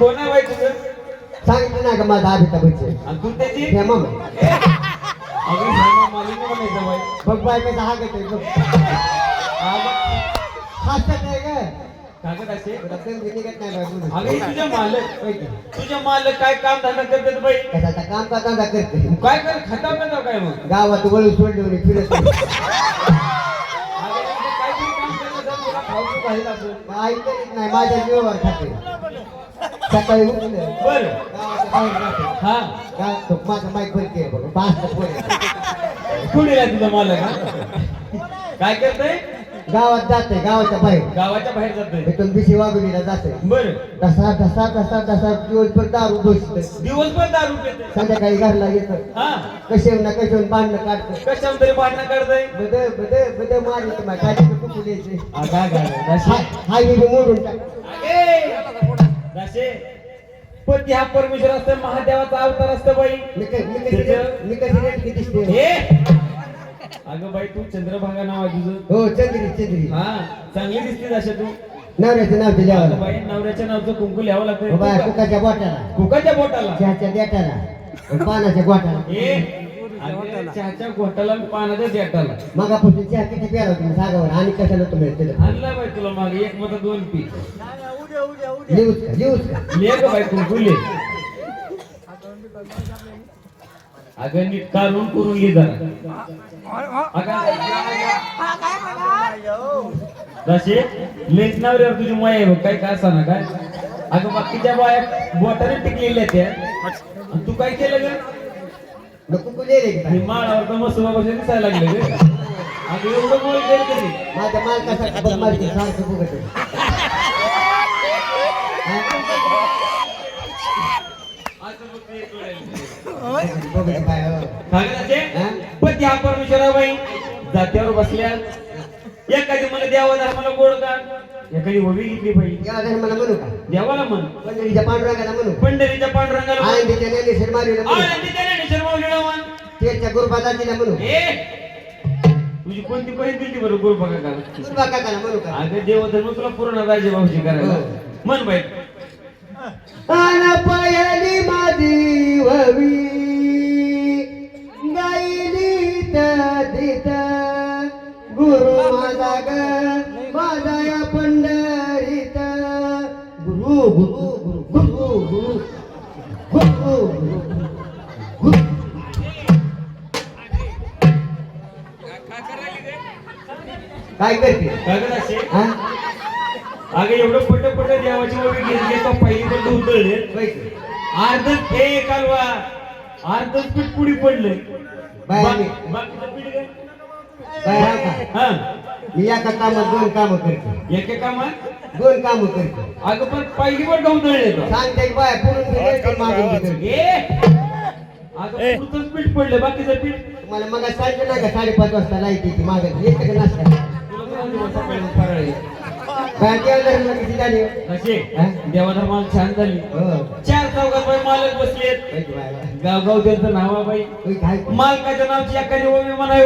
कोण आहे बाई तुझं? सांगितलं ना का माझा अमिताभ बच्चन आणि तू त्याची? मग अगं हेमा मालिनी म्हणायचं बाई. बघ बाय हा बघ. हसत नाही कागद असे? रक्कम नाही. अगं हे मालक. की? तुझे मालक काय काम धंदा करतात बाई? कशाचा काम का धंदा करते. काय कर खाता पिता काय मग? गावात वळू सोडले फिरत नाही. ऐकत नाही माझ्या जीवावर खाते सकाळी उठले हा? माझं माईक बंद केलं बघ पाच पुढे तुझा मला काय करताय? गावात जाते गावाच्या बाहेर. गावाच्या बाहेर जातोय इथून बिशी वाघुलीला जाते. बरं. तसा तसा तसा तसा दिवसभर दारू बसत. दिवसभर दारू पिते. संध्याकाळी घरला येतं. हा. कसे ना कसे भांडणं काढतं. कशावर तरी भांडणं करतय बद बद बद मारलं तुम्हाला काय कुठून यायचे दाशे हाय मोडून टाक. पती हा परमेश्वर असतो महादेवाचा अवतार असतो बाई. मी कशी दिसते? अगं बाई तू चंद्रभागा नाव आहे तुझं. हो चंद्री चंद्री. हा चांगली दिसते दाशे तू. नवऱ्याचं नाव ते अगं लिहावं बाई नवऱ्याच्या नावचं कुंकू लिहावं हो बाय लागतं कुकाच्या बोटाला. कुकाच्या बोटाला? चहाच्या देटाला. आणि पानाच्या गोटाला हे अगं चहाच्या घोटाला आणि पानाच्या देटाला. मगापासून चहा किती प्याला तुम्ही सांगावर आणि कशाला तुम्ही दिलं आणला बाई तुला मागे. एक मत दोन पी. लिहूच का? लिहूच का? ले ग बाई कुंकू ले अगं नीट काढून करून घे जरा. अगं जसे लेट नवऱ्यावर तुझी माय आहे बघ काय काय ना काय? अगं बाकीच्या बाया बोटाने टिकलेल्या त्या. आणि तू काय केलं ग? नको कुले रे हे माळावर तर मस्त बाबा दिसायला लागले ग. अगं एवढं बोल करत नाही. माझ्या मालकासाठी बघ मारते सारखं बघत आहे. परमेश्वराबाई जात्यावर बसल्या. एखादी मला देवा धर्माला गोड का? एखादी ओवी घेतली बाई. देवा धर्माला म्हणू. का देवाला म्हण पंढरीच्या पांडुरंगाला म्हणू. पंढरीच्या पांडुरंगाला म्हण. ज्ञानेश्वर मारीला म्हणू आनंदीच्या ज्ञानेश्वर माऊलीला म्हण. तेरच्या गुरुपादाजीला म्हणू तुझी कोणती बहीण दिली बरं गुरु बघा का? गुरुबा काकाला म्हणू का अगं देवधर्म तुला पूर्ण राजे भाऊजी करायला. म्हण बाई. हवी गायली तित गुरु माझा ग माझा या पंढरीत गुरु गुरु गुरु गुरु गुरु. काय करते? अगं एवढं पट पट देवाची वगैरे घेतली पहिली पण उतरले. अर्ध ते कालवा. अर्धच पीठ पुढे पडले मी एका कामात दोन काम करतो. एका काम दोन काम करतो. अगं पण पहिली पण गवदळले सांगते बाय पुढून पीठ पडलं बाकीचं पीठ? मला मग सांगितलं नाही का? साडेपाच वाजता लाइट येते मागं. येते का नाश्ता? देवाधर्मान छान झाली. हो. चार बसलेत. गावगाव त्यांचं नाव आहे मालकाच्या नावची एखादी ओवी म्हणा.